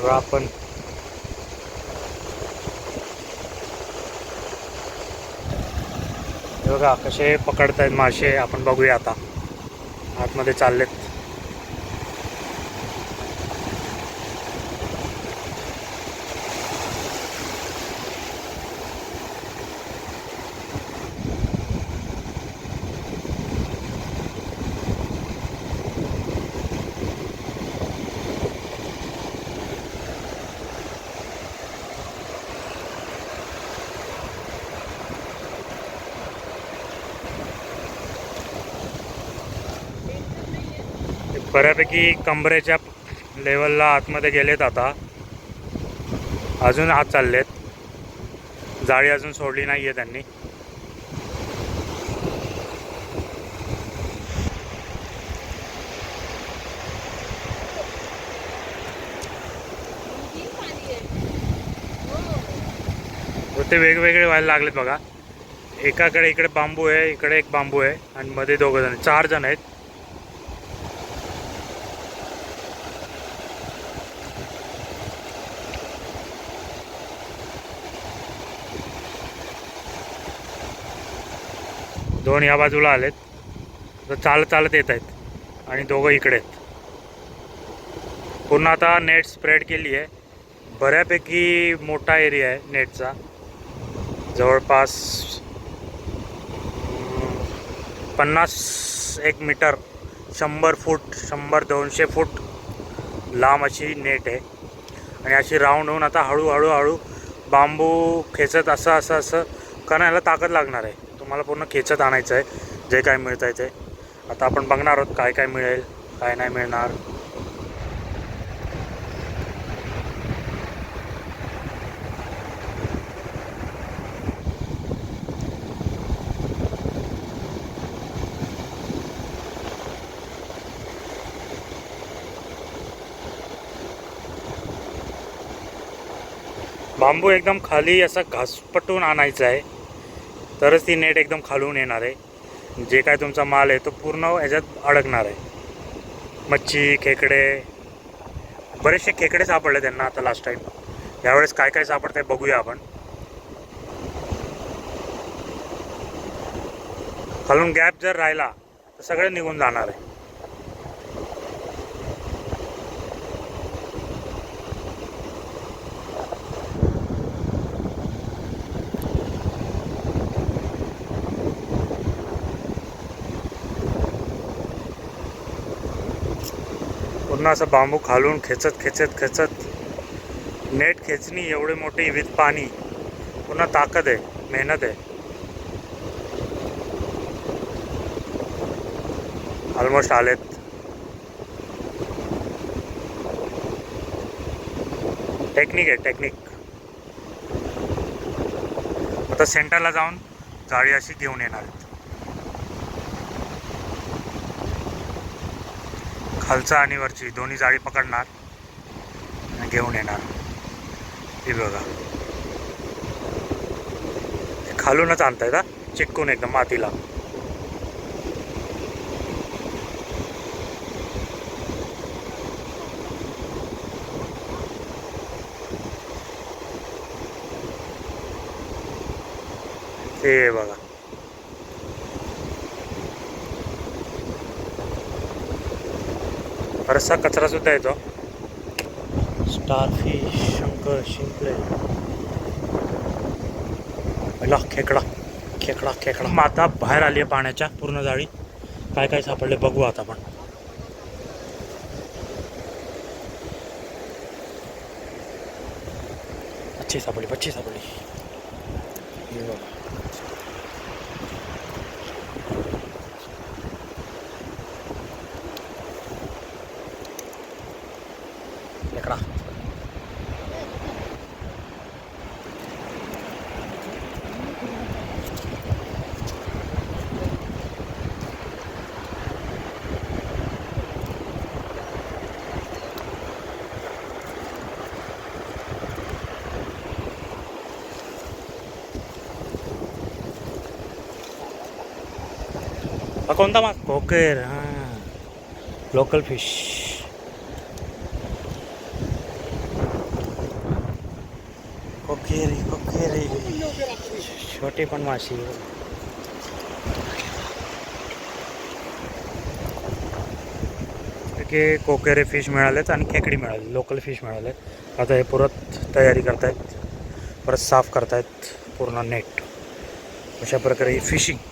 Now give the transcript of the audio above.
रापण हे बघा कसे पकडतायत मासे आपण बघूया आता. आतमध्ये चाललेत. बऱ्यापैकी कंबरेच्या लेवलला आतमध्ये गेलेत आता. अजून आत चाललेत. जाळी अजून सोडली नाही आहे त्यांनी ते वेगवेगळे व्हायला लागलेत बघा. एकाकडे इकडे बांबू आहे इकडे एक बांबू आहे आणि मध्ये दोघं जण चार जण आहेत. दोन या बाजूला आलेत. तर चालत चालत येत आहेत. आणि दोघं इकडे आहेत. पुन्हा आता नेट स्प्रेड केली आहे. बऱ्यापैकी मोठा एरिया आहे नेटचा जवळपास पन्नास एक मीटर शंभर फूट शंभर दोनशे फूट लांब अशी नेट आहे. आणि अशी राऊंड होऊन आता हळूहळू हळू बांबू खेचत असं असं असं करायला ताकद लागणार आहे. मला पूर्ण खेचत आणायचं आहे जे काय मिळतं आहे ते. आता आपण बघणार आहोत काय काय मिळेल काय नाही मिळणार. बांबू एकदम खाली असा घासपटून आणायचा आहे. तरच ती नेट एकदम खालून येणार आहे. जे काय तुमचा माल आहे तो पूर्ण ह्याच्यात अडकणार आहे. मच्छी खेकडे बरेचसे खेकडे सापडले त्यांना आता लास्ट टाईम यावेळेस काय काय सापडतंय बघूया आपण. खालून गॅप जर राहिला तर सगळे निघून जाणार आहे. पुन्हा असं बांबू खालून खेचत खेचत खेचत. नेट खेचणी एवढी मोठी विथ पाणी. पुन्हा ताकद आहे मेहनत आहे. ऑलमोस्ट आलेत. टेक्निक आहे टेक्निक आता सेंटरला जाऊन जाळी अशी घेऊन येणार आहेत. खालचा आणि वरची दोन्ही जाळी पकडणार आणि घेऊन येणार. हे बघा. हे खालूनच आणतायत हा? चिकून एकदम मातीला. ते बघा. बराचसा कचरा सुद्धा येतो. स्टारफिश शंकर शिंपले. पहिला खेकडा खेकडा खेकडा. माता बाहेर आली आहे पाण्याच्या पूर्ण जाळी. काय काय सापडले बघू आता आपण. अच्छी सापडली बच्ची सापडली. हे बघा. खेकडा हा कोणता मास कोकेर हां लोकल फिश कोकेरे कोकेरे छोटे पण मासे. की कोकेरे फिश मिळालेत आणि खेकडी मिळाली लोकल फिश मिळाले आता हे परत तयारी करतायत परत साफ करतायत पूर्ण नेट अशा प्रकारे ही फिशिंग